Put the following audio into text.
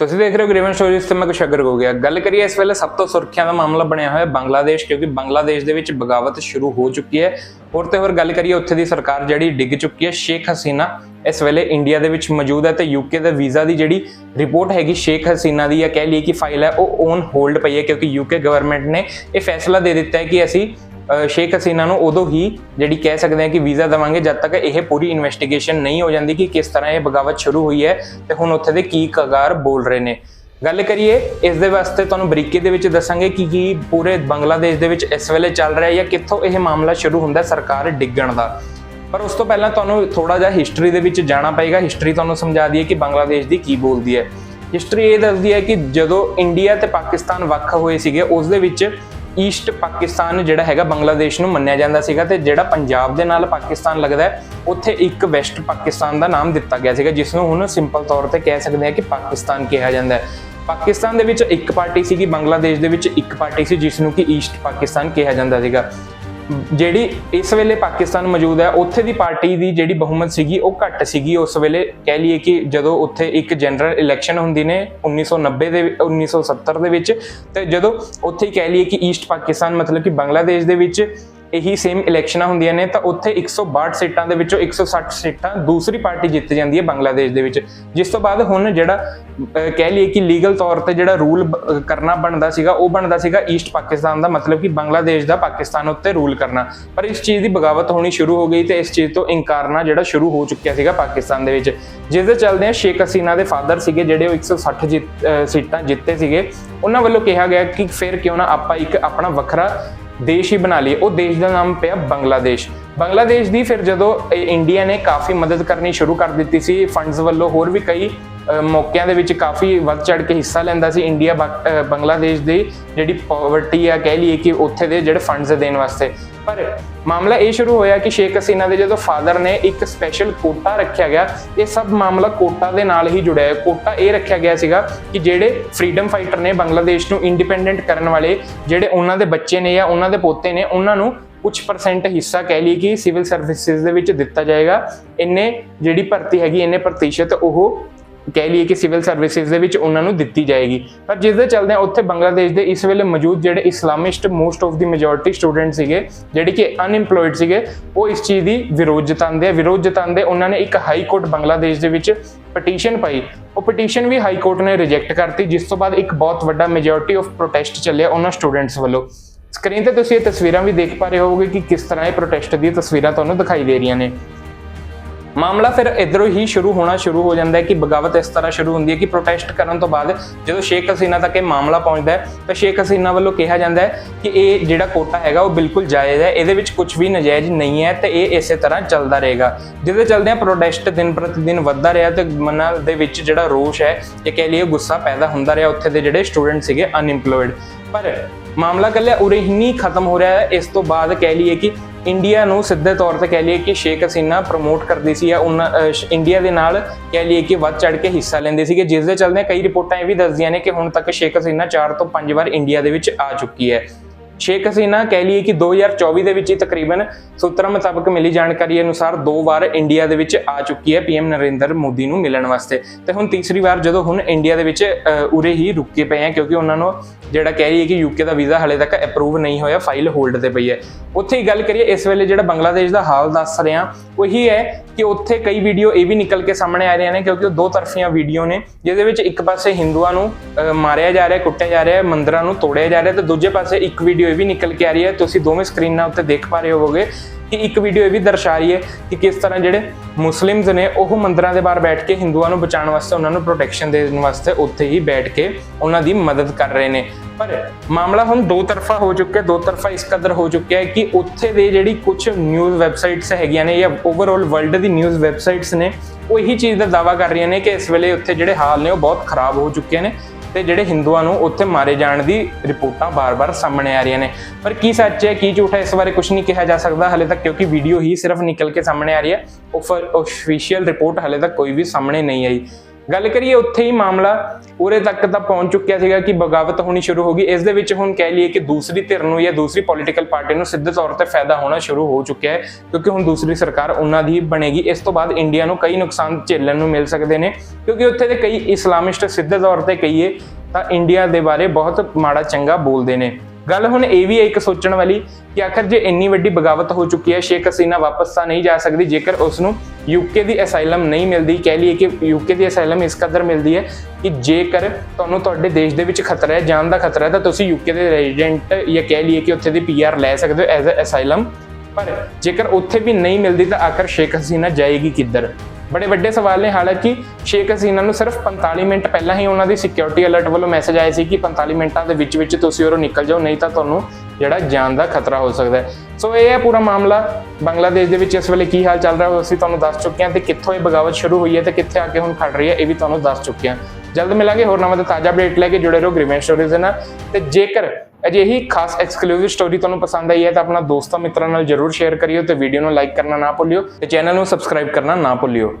ਤੁਸੀਂ ਦੇਖ ਰਹੇ ਹੋ ਗ੍ਰੀਵਨ ਸਟੋਰੀਜ਼ ਤੇ ਮੈਂ ਕੁਸ਼ਗਰ ਹੋ ਗਿਆ ਗੱਲ ਕਰੀਏ, ਇਸ ਵੇਲੇ ਸਭ ਤੋਂ ਸੁਰੱਖਿਆ ਦਾ ਮਾਮਲਾ ਬਣਿਆ ਹੋਇਆ ਬੰਗਲਾਦੇਸ਼, ਕਿਉਂਕਿ ਬੰਗਲਾਦੇਸ਼ ਦੇ ਵਿੱਚ ਬਗਾਵਤ ਸ਼ੁਰੂ ਹੋ ਚੁੱਕੀ ਹੈ। ਹੋਰ ਤੇ ਹੋਰ ਗੱਲ ਕਰੀਏ, ਉੱਥੇ ਦੀ ਸਰਕਾਰ ਜਿਹੜੀ ਡਿੱਗ ਚੁੱਕੀ ਹੈ, ਸ਼ੇਖ ਹਸੀਨਾ ਇਸ ਵੇਲੇ ਇੰਡੀਆ ਦੇ ਵਿੱਚ ਮੌਜੂਦ ਹੈ ਤੇ ਯੂਕੇ ਦੇ ਵੀਜ਼ਾ ਦੀ ਜਿਹੜੀ ਰਿਪੋਰਟ ਹੈਗੀ ਸ਼ੇਖ ਹਸੀਨਾ ਦੀ ਜਾਂ ਕਹਿ ਲਈਏ ਕਿ ਫਾਈਲ ਹੈ, ਉਹ ਔਨ ਹੋਲਡ ਪਈ ਹੈ, ਕਿਉਂਕਿ ਯੂਕੇ ਗਵਰਨਮੈਂਟ ਨੇ ਇਹ ਫੈਸਲਾ ਦੇ ਦਿੱਤਾ ਹੈ ਕਿ ਅਸੀਂ ਸ਼ੇਖ ਹਸੀਨਾ ਨੂੰ ਉਦੋਂ ਹੀ ਜਿਹੜੀ ਕਹਿ ਸਕਦੇ ਹਾਂ ਕਿ ਵੀਜ਼ਾ ਦੇਵਾਂਗੇ, ਜਦ ਤੱਕ ਇਹ ਪੂਰੀ ਇਨਵੈਸਟੀਗੇਸ਼ਨ ਨਹੀਂ ਹੋ ਜਾਂਦੀ ਕਿ ਕਿਸ ਤਰ੍ਹਾਂ ਇਹ ਬਗਾਵਤ ਸ਼ੁਰੂ ਹੋਈ ਹੈ ਤੇ ਹੁਣ ਉੱਥੇ ਦੇ ਕੀ ਕਗਾਰ ਬੋਲ ਰਹੇ ਨੇ। ਗੱਲ ਕਰੀਏ, ਇਸ ਦੇ ਵਾਸਤੇ ਤੁਹਾਨੂੰ ਬਰੀਕੀ ਦੇ ਵਿੱਚ ਦੱਸਾਂਗੇ ਕਿ ਕੀ ਪੂਰੇ ਬੰਗਲਾਦੇਸ਼ ਦੇ ਵਿੱਚ ਇਸ ਵੇਲੇ ਚੱਲ ਰਿਹਾ ਹੈ ਜਾਂ ਕਿੱਥੋਂ ਇਹ ਮਾਮਲਾ ਸ਼ੁਰੂ ਹੁੰਦਾ ਸਰਕਾਰ ਡਿੱਗਣ ਦਾ। ਪਰ ਉਸ ਤੋਂ ਪਹਿਲਾਂ ਤੁਹਾਨੂੰ ਥੋੜਾ ਜਿਹਾ ਹਿਸਟਰੀ ਦੇ ਵਿੱਚ ਜਾਣਾ ਪਏਗਾ। ਹਿਸਟਰੀ ਤੁਹਾਨੂੰ ਸਮਝਾ ਦਈਏ ਕਿ ਬੰਗਲਾਦੇਸ਼ ਦੀ ਕੀ ਬੋਲਦੀ ਹੈ। ਹਿਸਟਰੀ ਇਹ ਦੱਸਦੀ ਹੈ ਕਿ ਜਦੋਂ ਇੰਡੀਆ ਤੇ ਪਾਕਿਸਤਾਨ ਵੱਖ ਹੋਏ ਸੀਗੇ, ਉਸ ਦੇ ਵਿੱਚ ਈਸਟ ਪਾਕਿਸਤਾਨ ਜਿਹੜਾ ਹੈਗਾ ਬੰਗਲਾਦੇਸ਼ ਨੂੰ ਮੰਨਿਆ ਜਾਂਦਾ ਸੀਗਾ ਤੇ ਜਿਹੜਾ ਪੰਜਾਬ ਦੇ ਨਾਲ ਪਾਕਿਸਤਾਨ ਲੱਗਦਾ ਹੈ, ਉੱਥੇ ਇੱਕ ਵੈਸਟ ਪਾਕਿਸਤਾਨ ਦਾ ਨਾਮ ਦਿੱਤਾ ਗਿਆ ਸੀਗਾ ਜਿਸ ਨੂੰ ਹੁਣ ਸਿੰਪਲ ਤੌਰ ਤੇ ਕਹਿ ਸਕਦੇ ਹਾਂ ਕਿ ਪਾਕਿਸਤਾਨ ਕਿਹਾ ਜਾਂਦਾ ਹੈ। ਪਾਕਿਸਤਾਨ ਦੇ ਵਿੱਚ ਇੱਕ ਪਾਰਟੀ ਸੀਗੀ ਬੰਗਲਾਦੇਸ਼ ਦੇ ਵਿੱਚ ਇੱਕ ਪਾਰਟੀ ਸੀ ਜਿਸ ਨੂੰ ਕਿ ਈਸਟ ਪਾਕਿਸਤਾਨ ਕਿਹਾ ਜਾਂਦਾ ਸੀਗਾ। ਜਿਹੜੀ ਇਸ ਵੇਲੇ ਪਾਕਿਸਤਾਨ ਮੌਜੂਦ ਹੈ, ਉੱਥੇ ਦੀ ਪਾਰਟੀ ਦੀ ਜਿਹੜੀ ਬਹੁਮਤ ਸੀਗੀ, ਉਹ ਘੱਟ ਸੀਗੀ। ਉਸ ਵੇਲੇ ਕਹਿ ਲਈਏ ਕਿ ਜਦੋਂ ਉੱਥੇ ਇੱਕ ਜਨਰਲ ਇਲੈਕਸ਼ਨ ਹੁੰਦੀ ਨੇ 1990 ਦੇ 1970 ਦੇ ਵਿੱਚ, ਤੇ ਜਦੋਂ ਉੱਥੇ ਕਹਿ ਲਈਏ ਕਿ ਈਸਟ ਪਾਕਿਸਤਾਨ ਮਤਲਬ ਕਿ ਬੰਗਲਾਦੇਸ਼ ਦੇ ਵਿੱਚ ਇਹੀ ਸੇਮ ਇਲੈਕਸ਼ਨਾਂ ਹੁੰਦੀਆਂ ਨੇ ਤਾਂ ਉੱਥੇ 162 ਸੀਟਾਂ ਦੇ ਵਿੱਚੋਂ 160 ਸੀਟਾਂ ਦੂਸਰੀ ਪਾਰਟੀ ਜਿੱਤ ਜਾਂਦੀ ਹੈ ਬੰਗਲਾਦੇਸ਼ ਦੇ ਵਿੱਚ। ਜਿਸ ਤੋਂ ਬਾਅਦ ਹੁਣ ਜਿਹੜਾ ਕਹਿ ਲਈਏ ਕਿ ਲੀਗਲ ਤੌਰ ਤੇ ਜਿਹੜਾ ਰੂਲ ਕਰਨਾ ਬਣਦਾ ਸੀਗਾ ਉਹ ਬਣਦਾ ਸੀਗਾ ਈਸਟ ਪਾਕਿਸਤਾਨ ਦਾ ਮਤਲਬ ਕਿ ਬੰਗਲਾਦੇਸ਼ ਦਾ ਪਾਕਿਸਤਾਨ ਉੱਤੇ ਰੂਲ ਕਰਨਾ। ਪਰ ਇਸ ਚੀਜ਼ ਦੀ ਬਗਾਵਤ ਹੋਣੀ ਸ਼ੁਰੂ ਹੋ ਗਈ ਤੇ ਇਸ ਚੀਜ਼ ਤੋਂ ਇਨਕਾਰਨਾ ਜਿਹੜਾ ਸ਼ੁਰੂ ਹੋ ਚੁੱਕਿਆ ਸੀਗਾ ਪਾਕਿਸਤਾਨ ਦੇ ਵਿੱਚ। ਜਿਸ ਦੇ ਚੱਲਦੇ ਸ਼ੇਖ ਹਸੀਨਾ ਦੇ ਫਾਦਰ ਸੀਗੇ ਜਿਹੜੇ ਉਹ 160 ਜਿੱਤ- ਅਹ, ਸੀਟਾਂ ਜਿੱਤੇ ਸੀਗੇ ਉਹਨਾਂ ਵੱਲੋਂ ਕਿਹਾ ਗਿਆ ਕਿ ਫਿਰ ਕਿਉਂ ਨਾ ਆਪਾਂ ਇੱਕ ਆਪਣਾ ਵੱਖਰਾ ਦੇਸ਼ ਹੀ ਬਣਾ ਲਈ ਉਹ ਦੇਸ਼ ਦਾ ਨਾਮ ਪਿਆ ਬੰਗਲਾਦੇਸ਼। ਬੰਗਲਾਦੇਸ਼ ਦੀ ਫਿਰ ਜਦੋਂ ਇੰਡੀਆ ਨੇ ਕਾਫੀ ਮਦਦ ਕਰਨੀ ਸ਼ੁਰੂ ਕਰ ਦਿੱਤੀ ਸੀ ਫੰਡਸ ਵੱਲੋਂ ਹੋਰ ਵੀ ਕਈ ਮੌਕਿਆਂ ਦੇ ਵਿੱਚ ਕਾਫੀ ਵੱਧ ਚੜ ਕੇ ਹਿੱਸਾ ਲੈਂਦਾ ਸੀ ਇੰਡੀਆ ਬੰਗਲਾਦੇਸ਼ ਦੀ ਜਿਹੜੀ ਪਾਵਰਟੀ ਆ ਕਹਿ ਲਈਏ ਕਿ ਉੱਥੇ ਦੇ ਜਿਹੜੇ ਫੰਡਸ ਦੇਣ ਵਾਸਤੇ। ਪਰ ਮਾਮਲਾ ਇਹ ਸ਼ੁਰੂ ਹੋਇਆ ਕਿ ਸ਼ੇਖ ਹਸੀਨਾ ਦੇ ਜਦੋਂ ਫਾਦਰ ਨੇ ਇੱਕ ਸਪੈਸ਼ਲ ਕੋਟਾ ਰੱਖਿਆ ਗਿਆ, ਇਹ ਸਭ ਮਾਮਲਾ ਕੋਟਾ ਦੇ ਨਾਲ ਹੀ ਜੁੜਿਆ ਹੈ। ਕੋਟਾ ਇਹ ਰੱਖਿਆ ਗਿਆ ਸੀਗਾ ਕਿ ਜਿਹੜੇ ਫਰੀडम ਫਾਈਟਰ ਨੇ ਬੰਗਲਾਦੇਸ਼ ਨੂੰ ਇੰਡੀਪੈਂਡੈਂਟ ਕਰਨ ਵਾਲੇ ਜਿਹੜੇ ਉਹਨਾਂ ਦੇ ਬੱਚੇ ਨੇ ਜਾਂ ਉਹਨਾਂ ਦੇ ਪੋਤੇ ਨੇ, ਉਹਨਾਂ ਨੂੰ ਕੁਝ ਪਰਸੈਂਟ ਹਿੱਸਾ ਕਹਿ ਲਈ ਕਿ ਸਿਵਲ ਸਰਵਿਸਿਜ਼ ਦੇ ਵਿੱਚ ਦਿੱਤਾ ਜਾਏਗਾ। ਇੰਨੇ ਜਿਹੜੀ ਭਰਤੀ ਹੈਗੀ, ਇੰਨੇ ਪ੍ਰਤੀਸ਼ਤ ਉਹ ਕਹਿ ਲਈਏ ਕਿ ਸਿਵਲ ਸਰਵਿਸਿਜ਼ ਦੇ ਵਿੱਚ ਉਹਨਾਂ ਨੂੰ ਦਿੱਤੀ ਜਾਏਗੀ। ਪਰ ਜਿਸ ਦੇ ਚੱਲਦੇ ਉੱਥੇ ਬੰਗਲਾਦੇਸ਼ ਦੇ ਇਸ ਵੇਲੇ ਮੌਜੂਦ ਜਿਹੜੇ Islamist most of the majority student ਸੀਗੇ, ਜਿਹੜੇ ਕਿ ਅਨਇੰਪਲੋਇਡ ਸੀਗੇ, ਉਹ ਇਸ ਚੀਜ਼ ਦੀ ਵਿਰੋਧ ਜਤਾਉਂਦੇ ਆ। ਵਿਰੋਧ ਜਤਾਉਂਦੇ ਉਹਨਾਂ ਨੇ ਇੱਕ ਹਾਈ ਕੋਰਟ ਬੰਗਲਾਦੇਸ਼ ਦੇ ਵਿੱਚ ਪਟੀਸ਼ਨ ਪਾਈ। ਉਹ ਪਟੀਸ਼ਨ ਵੀ ਹਾਈ ਕੋਰਟ ਨੇ ਰਿਜੈਕਟ ਕਰਤੀ, ਜਿਸ ਤੋਂ ਬਾਅਦ ਇੱਕ ਬਹੁਤ ਵੱਡਾ ਮੈਜੋਰਟੀ ਆਫ ਪ੍ਰੋਟੈਸਟ ਚੱਲਿਆ ਉਹਨਾਂ ਸਟੂਡੈਂਟਸ ਵੱਲੋਂ। ਸਕਰੀਨ ਤੇ ਤੁਸੀਂ ਇਹ ਤਸਵੀਰਾਂ ਵੀ ਦੇਖ ਪਾ ਰਹੇ ਹੋਵੋਗੇ ਕਿ ਕਿਸ ਤਰ੍ਹਾਂ ਇਹ ਪ੍ਰੋਟੈਸਟ ਦੀਆਂ ਤਸਵੀਰਾਂ ਤੁਹਾਨੂੰ ਦਿਖਾਈ ਦੇ ਰਹੀਆਂ ਨੇ। ਮਾਮਲਾ ਫਿਰ ਇਧਰੋਂ ਹੀ ਸ਼ੁਰੂ ਹੋਣਾ ਸ਼ੁਰੂ ਹੋ ਜਾਂਦਾ ਹੈ ਕਿ ਬਗਾਵਤ ਇਸ ਤਰ੍ਹਾਂ ਸ਼ੁਰੂ ਹੁੰਦੀ ਹੈ ਕਿ ਪ੍ਰੋਟੈਸਟ ਕਰਨ ਤੋਂ ਬਾਅਦ ਜਦੋਂ ਸ਼ੇਖ ਹਸੀਨਾ ਤੱਕ ਇਹ ਮਾਮਲਾ ਪਹੁੰਚਦਾ ਹੈ, ਤਾਂ ਸ਼ੇਖ ਹਸੀਨਾ ਵੱਲੋਂ ਕਿਹਾ ਜਾਂਦਾ ਹੈ ਕਿ ਇਹ ਜਿਹੜਾ ਕੋਟਾ ਹੈਗਾ ਉਹ ਬਿਲਕੁਲ ਜਾਇਜ਼ ਹੈ, ਇਹਦੇ ਵਿੱਚ ਕੁਝ ਵੀ ਨਜਾਇਜ਼ ਨਹੀਂ ਹੈ ਤੇ ਇਹ ਇਸੇ ਤਰ੍ਹਾਂ ਚੱਲਦਾ ਰਹੇਗਾ। ਜਿਹਦੇ ਚੱਲਦੇ ਪ੍ਰੋਟੈਸਟ ਦਿਨ ਪ੍ਰਤੀ ਦਿਨ ਵੱਧਦਾ ਰਿਹਾ ਤੇ ਮਨਾਂ ਦੇ ਵਿੱਚ ਜਿਹੜਾ ਰੋਸ਼ ਹੈ, ਇਹ ਕਹਿ ਲਈਏ ਗੁੱਸਾ ਪੈਦਾ ਹੁੰਦਾ ਰਿਹਾ ਉੱਥੇ ਦੇ ਜਿਹੜੇ ਸਟੂਡੈਂਟ ਸੀਗੇ ਅਨਇੰਪਲੋਇਡ ਪਰ ਮਾਮਲਾ ਕੱਲਿਆ ਉਰੇ ਹੀ ਖਤਮ ਹੋ ਰਿਹਾ ਹੈ। ਇਸ ਤੋਂ ਬਾਅਦ ਕਹਿ ਲਈਏ ਕਿ ਇੰਡੀਆ ਨੂੰ ਸਿੱਧੇ ਤੌਰ ਤੇ ਕਹਿ ਲਈਏ ਕਿ ਸ਼ੇਖ ਹਸੀਨਾ ਪ੍ਰਮੋਟ ਕਰਦੀ ਸੀ ਜਾਂ ਉਹਨਾਂ ਅਹ, ਇੰਡੀਆ ਦੇ ਨਾਲ ਕਹਿ ਲਈਏ ਕਿ ਵੱਧ ਚੜ ਕੇ ਹਿੱਸਾ ਲੈਂਦੇ ਸੀਗੇ ਜਿਸ ਦੇ ਚੱਲਦੇ ਕਈ ਰਿਪੋਰਟਾਂ ਇਹ ਵੀ ਦੱਸਦੀਆਂ ਨੇ ਕਿ ਹੁਣ ਤੱਕ ਸ਼ੇਖ ਹਸੀਨਾ 4 ਤੋਂ 5 ਵਾਰ ਇੰਡੀਆ ਦੇ ਵਿੱਚ ਆ ਚੁੱਕੀ ਹੈ। ਸ਼ੇਖ ਹਸੀਨਾ ਕਹਿ ਲਈਏ ਕਿ 2024 ਦੇ ਵਿੱਚ ਹੀ ਤਕਰੀਬਨ ਸੂਤਰਾਂ ਮੁਤਾਬਕ ਮਿਲੀ ਜਾਣਕਾਰੀ ਅਨੁਸਾਰ ਦੋ ਵਾਰ ਇੰਡੀਆ ਦੇ ਵਿੱਚ ਆ ਚੁੱਕੀ ਹੈ ਪੀਐਮ ਨਰਿੰਦਰ ਮੋਦੀ ਨੂੰ ਮਿਲਣ ਵਾਸਤੇ। ਤੇ ਹੁਣ ਤੀਸਰੀ ਵਾਰ ਜਦੋਂ ਹੁਣ ਇੰਡੀਆ ਦੇ ਵਿੱਚ ਅ, ਉਰੇ ਹੀ ਰੁਕੇ ਪਏ ਆ ਕਿਉਂਕਿ ਉਹਨਾਂ ਨੂੰ ਜਿਹੜਾ ਕਹਿ ਰਹੀ ਹੈ ਕਿ ਯੂਕੇ ਦਾ ਵੀਜ਼ਾ ਹਲੇ ਤੱਕ ਅਪਰੂਵ ਨਹੀਂ ਹੋਇਆ ਫਾਈਲ ਹੋਲਡ ਤੇ ਪਈ ਹੈ। ਉੱਥੇ ਹੀ ਗੱਲ ਕਰੀਏ ਇਸ ਵੇਲੇ ਜਿਹੜਾ ਬੰਗਲਾਦੇਸ਼ ਦਾ ਹਾਲ ਦੱਸ ਰਿਹਾ ਉਹੀ ਹੈ ਕਿ ਉੱਥੇ ਕਈ ਵੀਡੀਓ ਇਹ ਵੀ ਨਿਕਲ ਕੇ ਸਾਹਮਣੇ ਆ ਰਹੀਆਂ ਨੇ, ਕਿਉਂਕਿ ਉਹ ਦੋ ਤਰਫੀਆਂ ਵੀਡੀਓ ਨੇ, ਜਿਹਦੇ ਵਿੱਚ ਇੱਕ ਪਾਸੇ ਹਿੰਦੂਆਂ ਨੂੰ ਮਾਰਿਆ ਜਾ ਰਿਹਾ, ਕੁੱਟਿਆ ਜਾ ਰਿਹਾ, ਮੰਦਰਾਂ ਨੂੰ ਤੋੜਿਆ ਜਾ ਰਿਹਾ ਤੇ ਦੂਜੇ ਪਾਸੇ ਇੱਕ ਵੀਡੀਓ ਇਹ ਵੀ ਨਿਕਲ ਕੇ ਆ ਰਹੀ ਹੈ। ਤੁਸੀਂ ਦੋਵੇਂ ਸਕਰੀਨਾਂ ਉੱਤੇ ਦੇਖ ਪਾ ਰਹੇ ਹੋਵੋਗੇ ਕਿ ਇੱਕ ਵੀਡੀਓ ਇਹ ਵੀ ਦਰਸਾ ਰਹੀ ਹੈ ਕਿ ਕਿਸ ਤਰ੍ਹਾਂ ਜਿਹੜੇ ਮੁਸਲਿਮਸ ਨੇ, ਉਹ ਮੰਦਰਾਂ ਦੇ ਬਾਹਰ ਬੈਠ ਕੇ ਹਿੰਦੂਆਂ ਨੂੰ ਬਚਾਉਣ ਵਾਸਤੇ, ਉਹਨਾਂ ਨੂੰ ਪ੍ਰੋਟੈਕਸ਼ਨ ਦੇਣ ਵਾਸਤੇ ਉੱਥੇ ਹੀ ਬੈਠ ਕੇ ਉਹਨਾਂ ਦੀ ਮਦਦ ਕਰ ਰਹੇ ਨੇ। ਪਰ ਮਾਮਲਾ ਹੁਣ ਦੋ ਤਰਫਾ ਹੋ ਚੁੱਕਿਆ, ਦੋ ਤਰਫਾ ਇਸ ਕਦਰ ਹੋ ਚੁੱਕਿਆ ਹੈ ਕਿ ਉੱਥੇ ਦੇ ਜਿਹੜੀ ਕੁਝ ਨਿਊਜ਼ ਵੈਬਸਾਈਟਸ ਹੈਗੀਆਂ ਨੇ ਜਾਂ ਓਵਰਆਲ ਵਰਲਡ ਦੀ ਨਿਊਜ਼ ਵੈਬਸਾਈਟਸ ਨੇ, ਉਹ ਇਹੀ ਚੀਜ਼ ਦਾ ਦਾਵਾ ਕਰ ਰਹੀਆਂ ਨੇ ਕਿ ਇਸ ਵੇਲੇ ਉੱਥੇ ਜਿਹੜੇ ਹਾਲ ਨੇ ਉਹ ਬਹੁਤ ਖਰਾਬ ਹੋ ਚੁੱਕੇ ਨੇ ਤੇ ਜਿਹੜੇ ਹਿੰਦੂਆਂ ਨੂੰ ਉੱਥੇ ਮਾਰੇ ਜਾਣ ਦੀ ਰਿਪੋਰਟਾਂ ਬਾਰ-ਬਾਰ ਸਾਹਮਣੇ ਆ ਰਹੀਆਂ ਨੇ। ਪਰ ਕੀ ਸੱਚ ਹੈ, ਕੀ ਝੂਠ ਹੈ, ਇਸ ਬਾਰੇ ਕੁਝ ਨਹੀਂ ਕਿਹਾ ਜਾ ਸਕਦਾ ਹਲੇ ਤੱਕ, ਕਿਉਂਕਿ ਵੀਡੀਓ ਹੀ ਸਿਰਫ ਨਿਕਲ ਕੇ ਸਾਹਮਣੇ ਆ ਰਹੀ ਹੈ। ਆਫੀਸ਼ੀਅਲ ਰਿਪੋਰਟ ਹਲੇ ਤੱਕ ਕੋਈ ਵੀ ਸਾਹਮਣੇ ਨਹੀਂ ਆਈ। ਗੱਲ ਕਰੀਏ ਉੱਥੇ ਹੀ ਮਾਮਲਾ ਉਰੇ ਤੱਕ ਤਾਂ ਪਹੁੰਚ ਚੁੱਕਿਆ ਸੀਗਾ ਕਿ ਬਗਾਵਤ ਹੋਣੀ ਸ਼ੁਰੂ ਹੋ ਗਈ। ਇਸ ਦੇ ਵਿੱਚ ਹੁਣ ਕਹਿ ਲਈਏ ਕਿ ਦੂਸਰੀ ਧਿਰ ਨੂੰ ਜਾਂ ਦੂਸਰੀ ਪੋਲੀਟੀਕਲ ਪਾਰਟੀ ਨੂੰ ਸਿੱਧੇ ਤੌਰ ਤੇ ਫਾਇਦਾ ਹੋਣਾ ਸ਼ੁਰੂ ਹੋ ਚੁੱਕਿਆ ਹੈ, ਕਿਉਂਕਿ ਹੁਣ ਦੂਸਰੀ ਸਰਕਾਰ ਉਹਨਾਂ ਦੀ ਬਣੇਗੀ। ਇਸ ਤੋਂ ਬਾਅਦ ਇੰਡੀਆ ਨੂੰ ਕਈ ਨੁਕਸਾਨ ਝੇਲਣ ਨੂੰ ਮਿਲ ਸਕਦੇ ਨੇ, ਕਿਉਂਕਿ ਉੱਥੇ ਦੇ ਕਈ ਇਸਲਾਮਿਸਟ ਸਿੱਧੇ ਤੌਰ ਤੇ ਕਹੀਏ ਤਾਂ ਇੰਡੀਆ ਦੇ ਬਾਰੇ ਬਹੁਤ ਮਾੜਾ ਚੰਗਾ ਬੋਲਦੇ ਨੇ। ਗੱਲ ਹੁਣ ਇਹ ਵੀ ਹੈ ਇੱਕ ਸੋਚਣ ਵਾਲੀ ਕਿ ਆਖਰ ਜੇ ਇੰਨੀ ਵੱਡੀ ਬਗਾਵਤ ਹੋ ਚੁੱਕੀ ਹੈ, ਸ਼ੇਖ ਹਸੀਨਾ ਵਾਪਸ ਤਾਂ ਨਹੀਂ ਜਾ ਸਕਦੀ, ਜੇਕਰ ਉਸ ਨੂੰ ਯੂਕੇ ਦੀ ਅਸਾਈਲਮ ਨਹੀਂ ਮਿਲਦੀ, ਕਹਿ ਲਈਏ ਕਿ ਯੂਕੇ ਦੀ ਅਸਾਈਲਮ ਇਸ ਕਦਰ ਮਿਲਦੀ ਹੈ ਕਿ ਜੇਕਰ ਤੁਹਾਨੂੰ ਤੁਹਾਡੇ ਦੇਸ਼ ਦੇ ਵਿੱਚ ਖਤਰਾ ਹੈ, ਜਾਨ ਦਾ ਖਤਰਾ ਹੈ, ਤਾਂ ਤੁਸੀਂ ਯੂਕੇ ਦੇ ਰੈਜ਼ੀਡੈਂਟ ਜਾਂ ਕਹਿ ਲਈਏ ਕਿ ਉੱਥੇ ਦੀ ਪੀਆਰ ਲੈ ਸਕਦੇ ਹੋ ਐਜ਼ ਅ ਅਸਾਈਲਮ ਪਰ ਜੇਕਰ ਉੱਥੇ ਵੀ ਨਹੀਂ ਮਿਲਦੀ, ਤਾਂ ਆਖਰ ਸ਼ੇਖ ਹਸੀਨਾ ਜਾਏਗੀ ਕਿੱਧਰ? ਬੜੇ ਵੱਡੇ ਸਵਾਲ ਨੇ, ਹਾਲਾਂਕਿ ਸ਼ੇਖ ਹਸੀਨਾ ਨੂੰ ਸਿਰਫ 45 ਮਿੰਟ ਪਹਿਲਾਂ ਹੀ ਉਹਨਾਂ ਦੀ ਸਿਕਿਉਰਿਟੀ ਅਲਰਟ ਵੱਲੋਂ ਮੈਸੇਜ ਆਇਆ ਸੀ ਕਿ 45 ਮਿੰਟਾਂ ਦੇ ਵਿੱਚ ਵਿੱਚ ਤੁਸੀਂ ਉਰੋਂ ਨਿਕਲ ਜਾਓ, ਨਹੀਂ ਤਾਂ ਤੁਹਾਨੂੰ ਜਿਹੜਾ ਜਾਨ ਦਾ ਖਤਰਾ ਹੋ ਸਕਦਾ ਹੈ। ਸੋ ਇਹ ਹੈ ਪੂਰਾ ਮਾਮਲਾ। ਬੰਗਲਾਦੇਸ਼ ਦੇ ਵਿੱਚ ਇਸ ਵੇਲੇ ਕੀ ਹਾਲ ਚੱਲ ਰਿਹਾ, ਉਹ ਅਸੀਂ ਤੁਹਾਨੂੰ ਦੱਸ ਚੁੱਕੇ ਹਾਂ ਤੇ ਕਿੱਥੋਂ ਇਹ ਬਗਾਵਤ ਸ਼ੁਰੂ ਹੋਈ ਹੈ ਤੇ ਕਿੱਥੇ ਆ ਕੇ ਹੁਣ ਖੜ ਰਹੀ ਹੈ, ਇਹ ਵੀ ਤੁਹਾਨੂੰ ਦੱਸ ਚੁੱਕੇ ਹਾਂ। ਜਲਦ ਮਿਲਾਂਗੇ, ਹੋਰ ਨਵਾਂ ਤੇ ਤਾਜ਼ਾ ਅਪਡੇਟ ਲੈ ਕੇ ਜੁੜੇ ਰਹੋ ਗ੍ਰੀਵੈਂਸ ਸਟੋਰੀਜ਼ ਦੇ ਨਾਲ। ਤੇ ਜੇਕਰ ਅਜਿਹੀ ਖਾਸ ਐਕਸਕਲੂਸਿਵ ਸਟੋਰੀ ਤੁਹਾਨੂੰ ਪਸੰਦ ਆਈ ਹੈ ਤਾਂ ਆਪਣਾ ਦੋਸਤਾਂ ਮਿੱਤਰਾਂ ਨਾਲ ਜਰੂਰ ਸ਼ੇਅਰ ਕਰਿਓ ਤੇ ਵੀਡੀਓ ਨੂੰ ਲਾਈਕ ਕਰਨਾ ਨਾ ਭੁੱਲਿਓ ਤੇ ਚੈਨਲ ਨੂੰ ਸਬਸਕ੍ਰਾਈਬ ਕਰਨਾ ਨਾ ਭੁੱਲਿਓ।